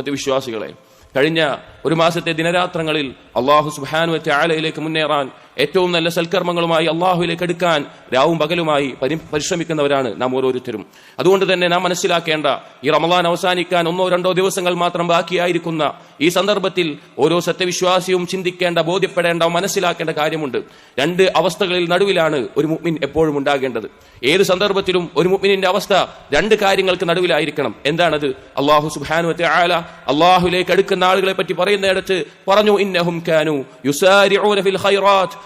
സത്യവിശ്വാസികളെ കഴിഞ്ഞ ഒരു മാസത്തെ ദിനരാത്രങ്ങളിൽ അള്ളാഹു സുബാനു ആലയിലേക്ക് മുന്നേറാൻ ഏറ്റവും നല്ല സൽക്കർമ്മങ്ങളുമായി അള്ളാഹുവിലേക്ക് എടുക്കാൻ രാവും പകലുമായി പരി പരിശ്രമിക്കുന്നവരാണ് നാം ഓരോരുത്തരും. അതുകൊണ്ട് തന്നെ നാം മനസ്സിലാക്കേണ്ട ഈ റമദാൻ അവസാനിക്കാൻ ഒന്നോ രണ്ടോ ദിവസങ്ങൾ മാത്രം ബാക്കിയായിരിക്കുന്ന ഈ സന്ദർഭത്തിൽ ഓരോ സത്യവിശ്വാസിയും ചിന്തിക്കേണ്ട ബോധ്യപ്പെടേണ്ട മനസ്സിലാക്കേണ്ട കാര്യമുണ്ട്. രണ്ട് അവസ്ഥകളിൽ നടുവിലാണ് ഒരു മുഗ്മിൻ എപ്പോഴും ഉണ്ടാകേണ്ടത്. ഏത് സന്ദർഭത്തിലും ഒരു മുഗ്മിനിന്റെ അവസ്ഥ രണ്ട് കാര്യങ്ങൾക്ക് നടുവിലായിരിക്കണം. എന്താണത്? അള്ളാഹു സുബാനു ആല അള്ളാഹുലേക്ക് എടുക്കുന്ന ആളുകളെ പറ്റി പറയുന്നിടത്ത് പറഞ്ഞു ഇന്നഹും കാനു യുസാരി ഫിൽ ഖൈറാത്ത്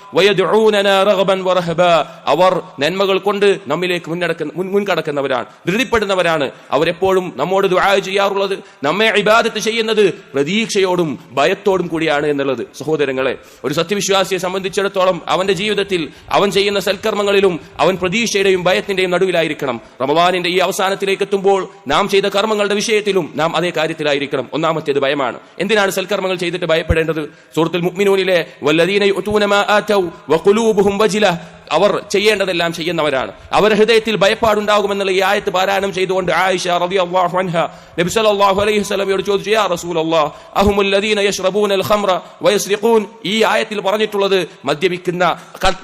അവർ നന്മകൾ കൊണ്ട് നമ്മിലേക്ക് മുന്നടക്കുന്ന മുൻ മുൻകടക്കുന്നവരാണ്. ധൃതിപ്പെടുന്നവരാണ്. അവരെപ്പോഴും നമ്മോട് ദുആ ചെയ്യാറുള്ളത് നമ്മെ ഇബാദത്ത് ചെയ്യുന്നത് പ്രതീക്ഷയോടും ഭയത്തോടും കൂടിയാണ് എന്നുള്ളത്. സഹോദരങ്ങളെ ഒരു സത്യവിശ്വാസിയെ സംബന്ധിച്ചിടത്തോളം അവന്റെ ജീവിതത്തിൽ അവൻ ചെയ്യുന്ന സൽക്കർമ്മങ്ങളിലും അവൻ പ്രതീക്ഷയുടെയും ഭയത്തിന്റെയും നടുവിലായിരിക്കണം. റമവാനിന്റെ ഈ അവസാനത്തിലേക്ക് എത്തുമ്പോൾ നാം ചെയ്ത കർമ്മങ്ങളുടെ വിഷയത്തിലും നാം അതേ കാര്യത്തിലായിരിക്കണം. ഒന്നാമത്തേത് ഭയമാണ്. എന്തിനാണ് സൽക്കർമ്മങ്ങൾ ചെയ്തിട്ട് ഭയപ്പെടേണ്ടത്? സൂറത്തുൽ മുക്മിനൂനിലെ വല്ലദീന ماتوا وقلوبهم وجلة. അവർ ചെയ്യേണ്ടതെല്ലാം ചെയ്യുന്നവരാണ്. അവർ ഹൃദയത്തിൽ ഭയപ്പാടുണ്ടാകുമെന്നുള്ള ഈ ആയത്ത് പാരായണം ചെയ്തുകൊണ്ട് ആയിഷ റളിയല്ലാഹു അൻഹ നബി സല്ലല്ലാഹു അലൈഹി വസല്ലമയോട് ചോദിച്ചു യാ റസൂലല്ലാഹ് അഹുമുൽ ലദീന യശ്റബൂന അൽ ഖംറ വയസ്രിഖൂൻ? ഈ ആയത്തിൽ പറഞ്ഞിട്ടുള്ളത് മദ്യപിക്കുന്ന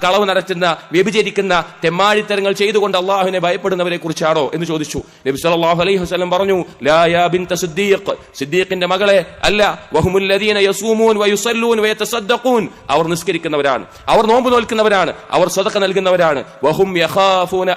കളവ് നടത്തുന്ന വ്യഭിചരിക്കുന്ന തെമ്മാടിത്തരങ്ങൾ ചെയ്തുകൊണ്ട് അള്ളാഹുവിനെ ഭയപ്പെടുന്നവരെ കുറിച്ചാണോ എന്ന് ചോദിച്ചു. നബി സല്ലല്ലാഹു അലൈഹി വസല്ലം പറഞ്ഞു ലാ യാ ബിൻത സിദ്ദീഖ്. സിദ്ദീഖിന്റെ മകളെ അല്ല വഹുമുൽ ലദീന യസൂമൂൻ വയുസല്ലൂൻ വയതസദ്ദഖൂൻ. അവർ നിസ്കരിക്കുന്നവരാണ്. അവർ നോമ്പ് നോൽക്കുന്നവരാണ്. അവർ സദഖ നൽകുന്നവരാണ്. വഹും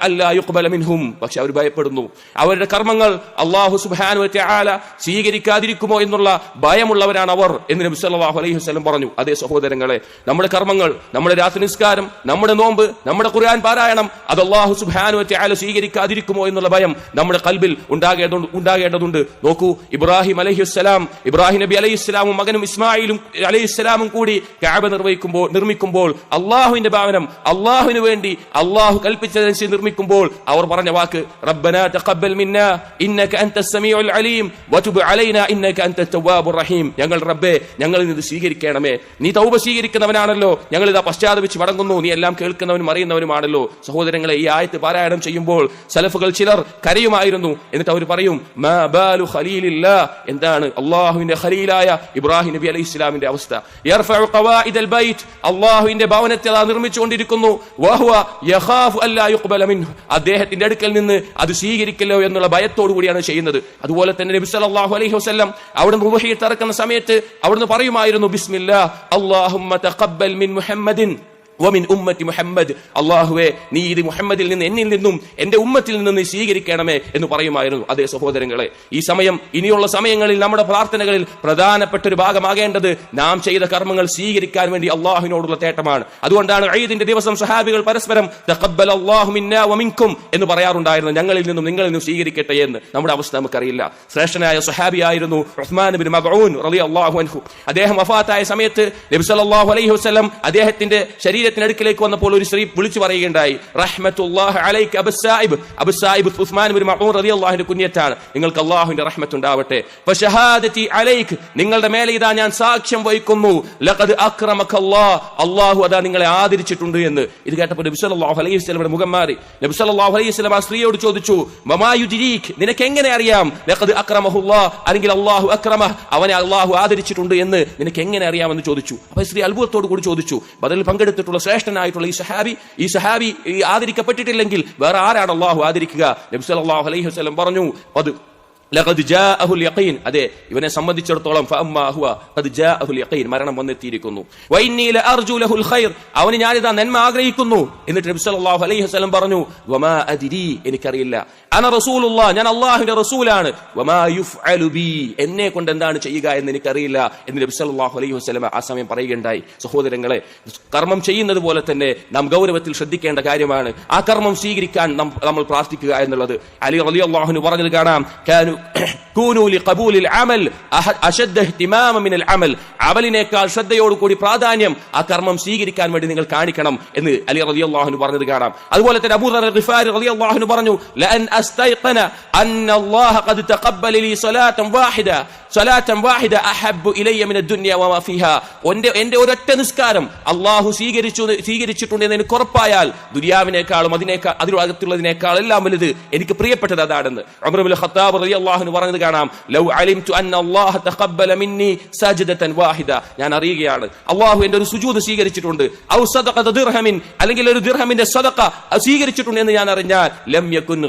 അല്ലാ മിൻഹും. പക്ഷെ അവർ ഭയപ്പെടുന്നു. അവരുടെ കർമ്മങ്ങൾ അള്ളാഹു സുബ്ഹാനഹു വ തആല സ്വീകരിക്കാതിരിക്കുമോ എന്നുള്ള ഭയമുള്ളവരാണ് അവർ എന്ന് നബി സല്ലല്ലാഹു അലൈഹി വസല്ലം പറഞ്ഞു. അതേ സഹോദരങ്ങളെ നമ്മുടെ കർമ്മങ്ങൾ നമ്മുടെ രാത്രി നിസ്കാരം നമ്മുടെ നോമ്പ് നമ്മുടെ ഖുർആൻ പാരായണം അത് അള്ളാഹു സുബ്ഹാനഹു വ തആല സ്വീകരിക്കാതിരിക്കുമോ എന്നുള്ള ഭയം നമ്മുടെ കൽബിൽ ഉണ്ടാകേണ്ടതുണ്ട് ഉണ്ടാകേണ്ടതുണ്ട്. നോക്കൂ ഇബ്രാഹിം അലൈഹിസ്സലാം ഇബ്രാഹിം നബി അലൈഹി ഇസ്ലാമും മകനും ഇസ്മായിലും അലൈഹി ഇസ്ലാമും കൂടി കാബ നിർവഹിക്കുമ്പോൾ നിർമ്മിക്കുമ്പോൾ അള്ളാഹുവിന്റെ ഭവനം അള്ളാഹുവിന് വേണ്ടി അള്ളാഹു കൽപ്പിച്ചതനുസരിച്ച് നിർമ്മിക്കുമ്പോൾ അവർ പറഞ്ഞ വാക്ക് തഖബ്ബൽ ഇന്നക അൻത അലീം ഇന്നക അൻത റഹീം. ഞങ്ങൾ റബ്ബേ ഞങ്ങൾ ഇത് സ്വീകരിക്കണമേ. നീ തൗബ സ്വീകരിക്കുന്നവനാണല്ലോ. ഞങ്ങൾ ഇതാ പശ്ചാത്തപിച്ച് മടങ്ങുന്നു. നീ എല്ലാം കേൾക്കുന്നവനും അറിയുന്നവനുമാണല്ലോ. സഹോദരങ്ങളെ ഈ ആയത്ത് പാരായണം ചെയ്യുമ്പോൾ സലഫുകൾ ചിലർ കരയുമായിരുന്നു. എന്നിട്ട് അവർ പറയും എന്താണ് അള്ളാഹുവിന്റെ ഖലീലായ ഇബ്രാഹിം നബി അലൈഹി ഇസ്ലാമിന്റെ അവസ്ഥ. അള്ളാഹുവിന്റെ ഭവനത്തെ നിർമ്മിച്ചുകൊണ്ടിരിക്കുന്നു. അദ്ദേഹത്തിന്റെ അടുക്കൽ നിന്ന് അത് സ്വീകരിക്കല്ലോ എന്നുള്ള ഭയത്തോടു കൂടിയാണ് ചെയ്യുന്നത്. അതുപോലെ തന്നെ നബി സല്ലല്ലാഹു അലൈഹി വസല്ലം അവിടുന്ന് ഉബഹിയത്ത് തറക്കുന്ന സമയത്ത് അവിടുന്ന് പറയുമായിരുന്നു ബിസ്മില്ലാ അല്ലാഹുമ്മ തഖബ്ബൽ മിൻ മുഹമ്മദിൻ. വമിൻ ഉമ്മത്തി മുഹമ്മദ്. അള്ളാഹുവെ നീ ഇത് മുഹമ്മദിൽ നിന്ന് എന്നിൽ നിന്നും എന്റെ ഉമ്മത്തിൽ നിന്ന് സ്വീകരിക്കണമേ എന്ന് പറയുമായിരുന്നു അതേ സഹോദരങ്ങളെ. ഈ സമയം ഇനിയുള്ള സമയങ്ങളിൽ നമ്മുടെ പ്രാർത്ഥനകളിൽ പ്രധാനപ്പെട്ട ഒരു ഭാഗമാകേണ്ടത് നാം ചെയ്ത കർമ്മങ്ങൾ സ്വീകരിക്കാൻ വേണ്ടി അള്ളാഹുവിനോടുള്ള തേട്ടമാണ്. അതുകൊണ്ടാണ് ഐദിന്റെ ദിവസം സഹാബികൾ പരസ്പരം "തഖബ്ബൽ അല്ലാഹു മിന്നാ വമിൻകും എന്ന് പറയാറുണ്ടായിരുന്നു. ഞങ്ങളിൽ നിന്നും നിങ്ങളിൽ നിന്നും സ്വീകരിക്കട്ടെ എന്ന്. നമ്മുടെ അവസ്ഥ നമുക്കറിയില്ല. ശ്രേഷ്ഠനായ സഹാബിയായിരുന്നു റളിയല്ലാഹു അൻഹു. അദ്ദേഹം വഫാത്തായ സമയത്ത് നബി സല്ലല്ലാഹു അലൈഹി വസല്ലം അദ്ദേഹത്തിന്റെ ശരീരത്തിനടുക്കിലേക്ക് വന്നപ്പോൾ ഒരു സ്ത്രീ വിളിച്ചു പറയുകയുണ്ടായി റഹ്മത്തുല്ലാഹി ഉസ്മാൻ നിങ്ങൾക്ക് അല്ലാഹുവിന്റെ റഹ്മത്ത് ഉണ്ടാവട്ടെ. ഫശഹാദതി അലൈക് നിങ്ങളുടെ മേലെ ഇതാ ഞാൻ സാക്ഷ്യം വഹിക്കുന്നു. ലഖദ് അല്ലാഹു അതാ നിങ്ങളെ ആദരിച്ചിട്ടുണ്ട് എന്ന്. ഇത് കേട്ടപ്പോൾ നബി സല്ലല്ലാഹു അലൈഹി മുഖം മാറി. നബി സല്ലല്ലാഹു അലൈഹി വസല്ലം ആ സ്ത്രീയോട് ചോദിച്ചു നിനക്ക് എങ്ങനെ അറിയാം? ലഖദ് അല്ലെങ്കിൽ അള്ളാഹു അക്രമ. അവനെ അള്ളാഹു ആദരിച്ചിട്ടുണ്ട് എന്ന്. നിനക്ക് എങ്ങനെ അറിയാമെന്ന്? ചോദിച്ചു. അപ്പൊ സ്ത്രീ അത്ഭുതത്തോട് കൂടി ചോദിച്ചു. ബദലിൽ പങ്കെടുത്തിട്ടുള്ള ശ്രേഷ്ഠനായിട്ടുള്ള ഈ സഹാബി ഈ സഹാബി ഈ ആദരിക്കപ്പെട്ടിട്ടില്ലെങ്കിൽ വേറെ ആരാണ് അള്ളാഹു ആദരിക്കുക? നബി സല്ലല്ലാഹു അലൈഹി വസല്ലം പറഞ്ഞു അത് അതെ ഇവനെ സംബന്ധിച്ചിടത്തോളം മരണം വന്നെത്തിയിരിക്കുന്നു. അവന് ഞാനിതാ നന്മ ആഗ്രഹിക്കുന്നു. എന്നിട്ട് നബി സല്ലല്ലാഹു അലൈഹി വസല്ലം പറഞ്ഞു എനിക്കറിയില്ല. അന റസൂലുള്ള ഞാൻ അല്ലാഹുവിന്റെ റസൂലാണ്. എന്നെ കൊണ്ട് എന്താണ് ചെയ്യുക എന്ന് എനിക്കറിയില്ല എന്ന് നബി സല്ലല്ലാഹു അലൈഹി വസല്ലം ആ സമയം പറയുകയുണ്ടായി. സഹോദരങ്ങളെ കർമ്മം ചെയ്യുന്നത് പോലെ തന്നെ നാം ഗൗരവത്തിൽ ശ്രദ്ധിക്കേണ്ട കാര്യമാണ്. ആ കർമ്മം സ്വീകരിക്കാൻ നമ്മൾ പ്രാർത്ഥിക്കുക എന്നുള്ളത്. അലി റളിയല്ലാഹു പറഞ്ഞത് കാണാം. അമലിനേക്കാൾ ശ്രദ്ധയോട് കൂടി പ്രാധാന്യം ആ കർമ്മം സ്വീകരിക്കാൻ വേണ്ടി നിങ്ങൾ കാണിക്കണം എന്ന് അലി റളിയല്ലാഹു പറഞ്ഞത് കാണാം. അതുപോലെ തന്നെ അബൂദർ പറഞ്ഞു ലഅൻ أستيقن أن الله قد تقبل لي صلاة واحدة صلاة واحدة أحب إلي من الدنيا وما فيها എന്റെ എന്റെ ഒരൊറ്റ നിസ്കാരം അള്ളാഹു സ്വീകരിച്ചു സ്വീകരിച്ചിട്ടുണ്ട് എന്ന് എനിക്ക് ഉറപ്പായാൽ ദുര്യാവിനേക്കാളും അതിനേക്കാൾ അതിനകത്തുള്ളതിനേക്കാൾ എല്ലാം വലുത് എനിക്ക് പ്രിയപ്പെട്ടത് അതാണെന്ന് ഉമറുൽ ഖത്താബ് റളിയല്ലാഹു പറഞ്ഞത് കാണാം ലൗ അലിംതു അന്ന അല്ലാഹ തഖബ്ബല മിന്നി സജ്ദതൻ വാഹിദ ഞാൻ അറിയുകയാണ് അള്ളാഹു എന്റെ ഒരു സുജൂദ് സ്വീകരിച്ചിട്ടുണ്ട് ഔ സദഖത ദിർഹമിൻ അല്ലെങ്കിൽ ഒരു ദിർഹമിന്റെ സദഖ സ്വീകരിച്ചിട്ടുണ്ട് എന്ന് ഞാൻ അറിഞ്ഞാൽ ലം യകുൻ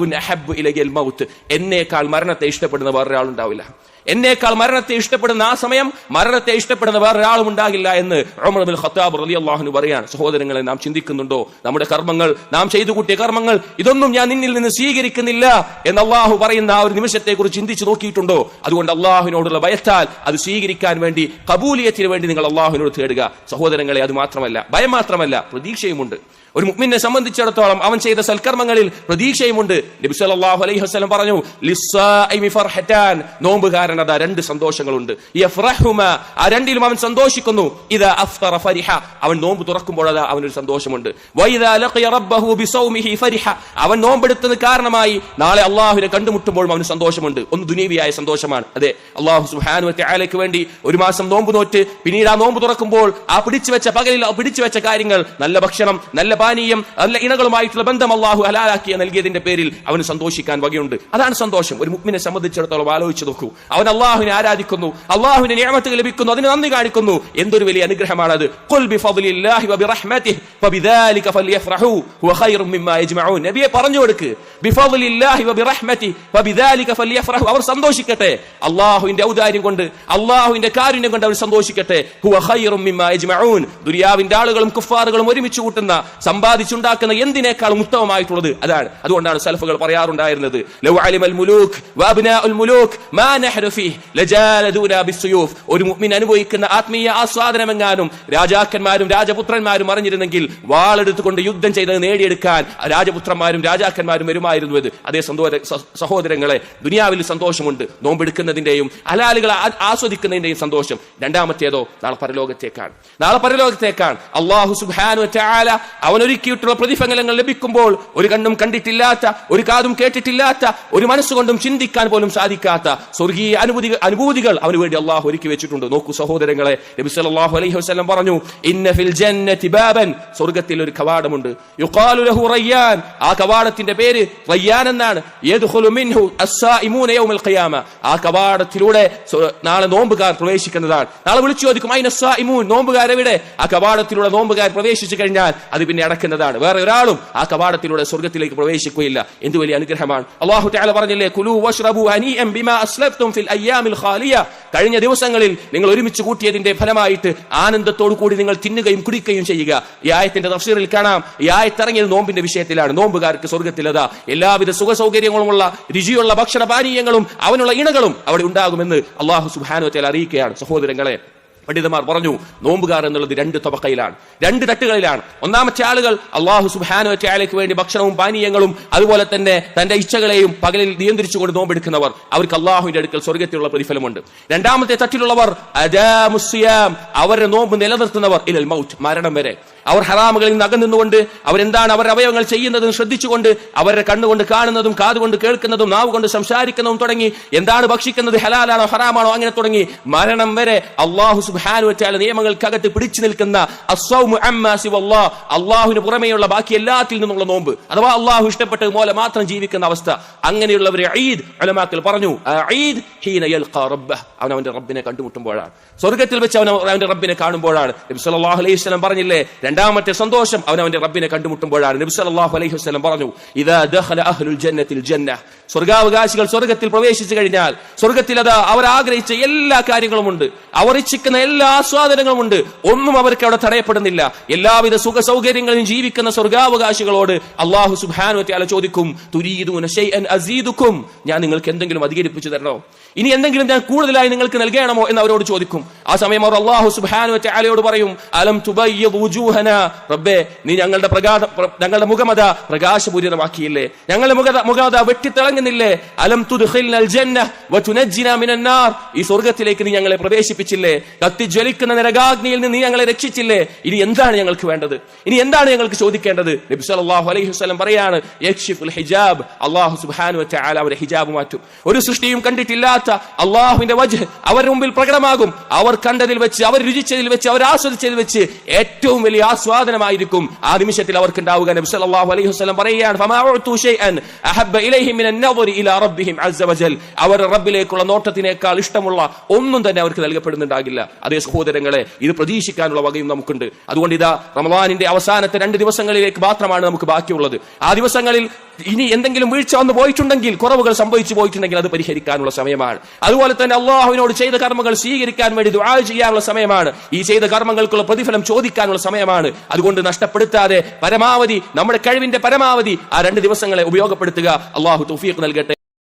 ഗായിബുൻ അഹബ് ഇലയ്യൽ മൗത്ത് എന്നേക്കാൾ മരണത്തെ ഇഷ്ടപ്പെടുന്ന വേറൊരാളുണ്ടാവില്ല. എന്നേക്കാൾ മരണത്തെ ഇഷ്ടപ്പെടുന്ന ആ സമയം മരണത്തെ ഇഷ്ടപ്പെടുന്ന വേറൊരാളും ഉണ്ടാകില്ല എന്ന് ഉമർ ഖത്താബ് റലി റളിയല്ലാഹു പറയാണ് സഹോദരങ്ങളെ നാം ചിന്തിക്കുന്നുണ്ടോ? നമ്മുടെ കർമ്മങ്ങൾ നാം ചെയ്തു കൂട്ടിയ കർമ്മങ്ങൾ ഇതൊന്നും ഞാൻ നിന്നിൽ നിന്ന് സ്വീകരിക്കുന്നില്ല എന്ന് അള്ളാഹു പറയുന്ന ആ ഒരു നിമിഷത്തെ കുറിച്ച് ചിന്തിച്ചു നോക്കിയിട്ടുണ്ടോ? അതുകൊണ്ട് അള്ളാഹുവിനോടുള്ള ഭയത്താൽ അത് സ്വീകരിക്കാൻ വേണ്ടി കബൂലിയത്തിന് വേണ്ടി നിങ്ങൾ അള്ളാഹുവിനോട് തേടുക. സഹോദരങ്ങളെ അത് മാത്രമല്ല ഭയം മാത്രമല്ല പ്രതീക്ഷയുമുണ്ട്. ഒരു മുഅ്മിനെ സംബന്ധിച്ചിടത്തോളം അവൻ ചെയ്ത സൽക്കർമ്മങ്ങളിൽ പ്രതീക്ഷയുമുണ്ട്. നബി സല്ലല്ലാഹു അലൈഹി വസല്ലം പറഞ്ഞു നോമ്പ് ഫർഹത്താൻ രണ്ട് സന്തോഷങ്ങളുണ്ട്. യഫ്റഹുമ. ആ രണ്ടിലും അവൻ സന്തോഷിക്കുന്നു. ഇദാ ഫരിഹ. അവൻ നോമ്പ് തുറക്കുമ്പോൾ അതാ അവനൊരു സന്തോഷമുണ്ട്. റബ്ബഹു ബിസൗമിഹി ഫരിഹ. അവൻ നോമ്പെടുത്തത് കാരണമായി നാളെ അള്ളാഹുവിനെ കണ്ടുമുട്ടുമ്പോഴും അവന് സന്തോഷമുണ്ട്. ഒന്ന് ദുനീവിയായ സന്തോഷമാണ്. അതെ അള്ളാഹു സുബ്ഹാനഹു ആലയ്ക്ക് വേണ്ടി ഒരു മാസം നോമ്പ് നോറ്റ് പിന്നീട് ആ നോമ്പ് തുറക്കുമ്പോൾ ആ പിടിച്ചു വെച്ച പകലിൽ പിടിച്ചു വെച്ച കാര്യങ്ങൾ നല്ല ഭക്ഷണം നല്ല പാനീയം നല്ല ഇണകളുമായിട്ടുള്ള ബന്ധം അള്ളാഹു ഹലാലാക്കിയ നൽകിയതിന്റെ പേരിൽ അവന് സന്തോഷിക്കാൻ വകയുണ്ട്. അതാണ് സന്തോഷം. ഒരു മുക്മിനെ സംബന്ധിച്ചിടത്തോളം ആലോചിച്ച് നോക്കൂ. അവൻ അള്ളാഹുവിനെ ആരാധിക്കുന്നു അള്ളാഹുവിന്റെ നിയമത്ത് ലഭിക്കുന്നു അതിന് നന്ദി കാണിക്കുന്നു. എന്തൊരു വലിയ അനുഗ്രഹമാണത്. നബിയെ പറഞ്ഞു കൊടുക്ക്. അവർ സന്തോഷിക്കട്ടെ. അള്ളാഹുവിന്റെ ഔദാര്യം കൊണ്ട് അള്ളാഹുവിന്റെ കാരുണ്യം കൊണ്ട് അവർ സന്തോഷിക്കട്ടെ. ദുനിയാവിന്റെ ആളുകളും കുഫാറുകളും ഒരുമിച്ച് കൂട്ടുന്ന സമ്പാദിച്ചുണ്ടാക്കുന്ന എന്തിനേക്കാളും ഉത്തമമായിട്ടുള്ളത്? അതാണ്. അതുകൊണ്ടാണ് സലഫുകൾ പറയാറുണ്ടായിരുന്നത്. ഒരു മുഅ്മിൻ അനുഭവിക്കുന്ന ആത്മീയ ആസ്വാദനമെങ്ങാനും രാജാക്കന്മാരും രാജപുത്രന്മാരും അറിഞ്ഞിരുന്നെങ്കിൽ വാളെടുത്തുകൊണ്ട് യുദ്ധം ചെയ്ത് നേടിയെടുക്കാൻ രാജപുത്രന്മാരും രാജാക്കന്മാരും വരുമായിരുന്നു അത് അതേ സഹോദരങ്ങളെ ദുനിയാവിൽ സന്തോഷമുണ്ട്. നോമ്പെടുക്കുന്നതിന്റെയും ഹലാലുകൾ ആസ്വദിക്കുന്നതിന്റെയും സന്തോഷം. രണ്ടാമത്തേതോ നാളെ പരലോകത്തേക്കാണ്. നാളെ പരലോകത്തേക്കാണ്. അള്ളാഹു സുഹാൻ അവൻ ഒരുക്കിയിട്ടുള്ള പ്രതിഫലങ്ങൾ ലഭിക്കുമ്പോൾ ഒരു കണ്ണും കണ്ടിട്ടില്ലാത്ത ഒരു കാതും കേട്ടിട്ടില്ലാത്ത ഒരു മനസ്സുകൊണ്ടും ചിന്തിക്കാൻ പോലും സാധിക്കാത്ത സ്വർഗീയ അനുഭൂതി അനുഭൂതികൾ അവന് വേണ്ടി അള്ളാഹു ഒരുക്കി വെച്ചിട്ടുണ്ട്. നോക്കൂ സഹോദരങ്ങളെ നബി സല്ലല്ലാഹു അലൈഹി വസല്ലം പറഞ്ഞു ഇന്ന ഫിൽ ജന്നതി ബാബൻ. സ്വർഗത്തിൽ ഒരു കവാടമുണ്ട്. യുഖാലു ലഹു റയ്യാൻ. ആ കവാടത്തിന്റെ പേര് റയ്യാൻ എന്നാണ്. യദ്ഖുലു മിൻഹു അസ്സായിമൂന യൗമൽ ഖിയാമ. ആ കവാടത്തിലൂടെ നാളെ നോമ്പുകാർ പ്രവേശിക്കുന്നതാണ്. നാളെ വിളിച്ചു ചോദിക്കും അയിന സ്സായിമൂൻ നോമ്പുകാരെവിടെ? ആ കവാടത്തിലൂടെ നോമ്പുകാർ പ്രവേശിച്ചു കഴിഞ്ഞാൽ അത് പിന്നെ അടക്കുന്നതാണ് വേറെ ഒരാളും ആ കവാടത്തിലൂടെ സ്വർഗത്തിലേക്ക് പ്രവേശിക്കുകയില്ല. എന്ത് വലിയ അനുഗ്രഹമാണ്. അള്ളാഹു തആല പറഞ്ഞില്ലേ കുലു വഷ്റബു ബിമാ അസ്ലഫ്തും ഫിൽ ഖാലിയ. കഴിഞ്ഞ ദിവസങ്ങളിൽ നിങ്ങൾ ഒരുമിച്ച് കൂട്ടിയതിന്റെ ഫലമായിട്ട് ആനന്ദത്തോടു കൂടി നിങ്ങൾ തിന്നുകയും കുടിക്കുകയും ചെയ്യുക. ഈ ആയത്തിന്റെ തഫ്സീറിൽ കാണാം. ഈ ആയത്തിറങ്ങിയത് നോമ്പിന്റെ വിഷയത്തിലാണ്. നോമ്പുകാർക്ക് സ്വർഗത്തിലതാ എല്ലാവിധ സുഖ സൗകര്യങ്ങളുമുള്ള രുചിയുള്ള ഭക്ഷണ പാനീയങ്ങളും അവനുള്ള ഇണകളും അവിടെ ഉണ്ടാകുമെന്ന് അള്ളാഹു സുബാനുവത്തിൽ അറിയിക്കുകയാണ്. സഹോദരങ്ങളെ പണ്ഡിതന്മാർ പറഞ്ഞു നോമ്പുകാർ എന്നുള്ളത് രണ്ട് തബക്കയിലാണ് രണ്ട് തട്ടുകളിലാണ്. ഒന്നാമത്തെ ആളുകൾ അള്ളാഹു സുബാനു ആലയ്ക്ക് വേണ്ടി ഭക്ഷണവും പാനീയങ്ങളും അതുപോലെ തന്നെ തന്റെ ഇച്ഛകളെയും പകലിൽ നിയന്ത്രിച്ചുകൊണ്ട് നോമ്പെടുക്കുന്നവർ അവർക്ക് അള്ളാഹുവിന്റെ അടുക്കൽ സ്വർഗത്തിലുള്ള പ്രതിഫലമുണ്ട്. രണ്ടാമത്തെ തട്ടിലുള്ളവർ അവരുടെ നോമ്പ് നിലനിർത്തുന്നവർ ഇലൽ മൗത്ത് മരണം വരെ. അവർ ഹറാമുകളിൽ നിന്ന് അകന്നുകൊണ്ട് അവരെന്താണ് അവർ അവയവങ്ങൾ ചെയ്യുന്നതും ശ്രദ്ധിച്ചുകൊണ്ട് അവരുടെ കണ്ണുകൊണ്ട് കാണുന്നതും കാതുകൊണ്ട് കേൾക്കുന്നതും നാവ് കൊണ്ട് സംസാരിക്കുന്നതും തുടങ്ങി. എന്താണ് ഭക്ഷിക്കുന്നത്? ഹലാലാണോ? ഹറാമാണോ? അങ്ങനെ തുടങ്ങി. മരണം വരെ അള്ളാഹു സുബാനു വെച്ചാൽ നിയമങ്ങൾക്കകത്ത് പിടിച്ചു നിൽക്കുന്ന. അള്ളാഹുവിന് പുറമേയുള്ള ബാക്കി എല്ലാത്തിൽ നിന്നുള്ള നോമ്പ്. അഥവാ അള്ളാഹു ഇഷ്ടപ്പെട്ടത് പോലെ മാത്രം ജീവിക്കുന്ന അവസ്ഥ. അങ്ങനെയുള്ളവരെ ഈദ് അലമാക്കൽ പറഞ്ഞു ഈദ്. അവൻ അവന്റെ റബ്ബിനെ കണ്ടുമുട്ടുമ്പോഴാണ്. സ്വർഗത്തിൽ വെച്ച് അവൻ അവന്റെ റബ്ബിനെ കാണുമ്പോഴാണ്. പറഞ്ഞില്ലേ പറഞ്ഞില്ലേ രണ്ടാമത്തെ സന്തോഷം അവൻ അവന്റെ റബ്ബിനെ കണ്ടുമുട്ടുമ്പോഴാണ്. നബി സല്ലല്ലാഹു അലൈഹി വസല്ലം പറഞ്ഞു ഇദാ ദഖല അഹ്ലുൽ ജന്നത്തിൽ ജന്ന. സ്വർഗാവകാശികൾ സ്വർഗത്തിൽ പ്രവേശിച്ചു കഴിഞ്ഞാൽ സ്വർഗത്തിൽ അതാ അവർ ആഗ്രഹിച്ച എല്ലാ കാര്യങ്ങളും ഉണ്ട് അവർ ഇച്ഛിക്കുന്ന എല്ലാ ആസ്വാദനങ്ങളും ഉണ്ട് ഒന്നും അവർക്ക് അവിടെ തടയപ്പെടുന്നില്ല. എല്ലാവിധ സുഖ സൗകര്യങ്ങളും ജീവിക്കുന്ന സ്വർഗാവകാശികളോട് അള്ളാഹു സുബ്ഹാനഹു വതആല ചോദിക്കും ഷൈഅൻ അസീദുക്കും? ഞാൻ നിങ്ങൾക്ക് എന്തെങ്കിലും അധികരിപ്പിച്ചു തരണോ? ഇനി എന്തെങ്കിലും ഞാൻ കൂടുതലായി നിങ്ങൾക്ക് നൽകണമോ എന്ന് അവരോട് ചോദിക്കും. ആ സമയം അവർ അള്ളാഹു സുബാനു ആലയോട് പറയും അലം തുബയ്യദ് വുജൂഹന റബ്ബേ നീ ഞങ്ങളുടെ പ്രകാശ ഞങ്ങളുടെ മുഖമത പ്രകാശപൂരിതമാക്കിയില്ലേ? ഞങ്ങളുടെ മുഖത മുഖമത വെട്ടിത്തിളങ്ങുന്നില്ലേ? അലം മിനൻ ഈ സ്വർഗത്തിലേക്ക് നീ ഞങ്ങളെ പ്രവേശിപ്പിച്ചില്ലേ? കത്തി ജ്വലിക്കുന്ന നരകാഗ്നിയിൽ നിന്ന് നീ ഞങ്ങളെ രക്ഷിച്ചില്ലേ? ഇനി എന്താണ് ഞങ്ങൾക്ക് വേണ്ടത്? ഇനി എന്താണ് ഞങ്ങൾക്ക് ചോദിക്കേണ്ടത്? നബി സല്ലല്ലാഹു അലൈഹി വസല്ലം പറയാണ് യക്ഷിഫുൽ ഹിജാബ്. അല്ലാഹു സുബ്ഹാനഹു വതആല അവരെ ഹിജാബ് മാറ്റും. ഒരു സൃഷ്ടിയും കണ്ടിട്ടില്ലാത്ത അള്ളാഹുവിന്റെ വജ്ഹ് അവരുടെ മുമ്പിൽ പ്രകടമാകും. അവർ കണ്ടതിൽ വെച്ച് അവർ രുചിച്ചതിൽ വെച്ച് അവർ ആസ്വദിച്ചതിൽ വെച്ച് ഏറ്റവും വലിയ ആസ്വാദനമായിരിക്കും. ആ നിമിഷത്തിൽ അവർക്ക് ഉണ്ടാവുക നബി സല്ലല്ലാഹു അലൈഹി വസല്ലം പറയുകയാണ് ഫമാഉതു ഷൈഅൻ അഹബ്ബ ഇലൈഹി ഇലാ അവർ റബ്ബിലേക്കുള്ള നോട്ടത്തിനേക്കാൾ ഇഷ്ടമുള്ള ഒന്നും തന്നെ അവർക്ക് നൽകപ്പെടുന്നുണ്ടാകില്ല. അതേ സഹോദരങ്ങളെ ഇത് പ്രതീക്ഷിക്കാനുള്ള വകയും നമുക്കുണ്ട്. അതുകൊണ്ട് ഇതാ റമദാനിന്റെ അവസാനത്തെ രണ്ട് ദിവസങ്ങളിലേക്ക് മാത്രമാണ് നമുക്ക് ബാക്കിയുള്ളത്. ആ ദിവസങ്ങളിൽ ഇനി എന്തെങ്കിലും വീഴ്ച വന്നു പോയിട്ടുണ്ടെങ്കിൽ കുറവുകൾ സംഭവിച്ചു പോയിട്ടുണ്ടെങ്കിൽ അത് പരിഹരിക്കാനുള്ള സമയമാണ്. അതുപോലെ തന്നെ അള്ളാഹുവിനോട് ചെയ്ത കർമ്മങ്ങൾ സ്വീകരിക്കാൻ വേണ്ടി ദുആ ചെയ്യാനുള്ള സമയമാണ്. ഈ ചെയ്ത കർമ്മങ്ങൾക്കുള്ള പ്രതിഫലം ചോദിക്കാനുള്ള സമയമാണ്. അതുകൊണ്ട് നഷ്ടപ്പെടുത്താതെ പരമാവധി നമ്മുടെ കഴിവിന്റെ പരമാവധി ആ രണ്ട് ദിവസങ്ങളെ ഉപയോഗപ്പെടുത്തുക. അള്ളാഹു തൗഫീഖ് നൽകട്ടെ.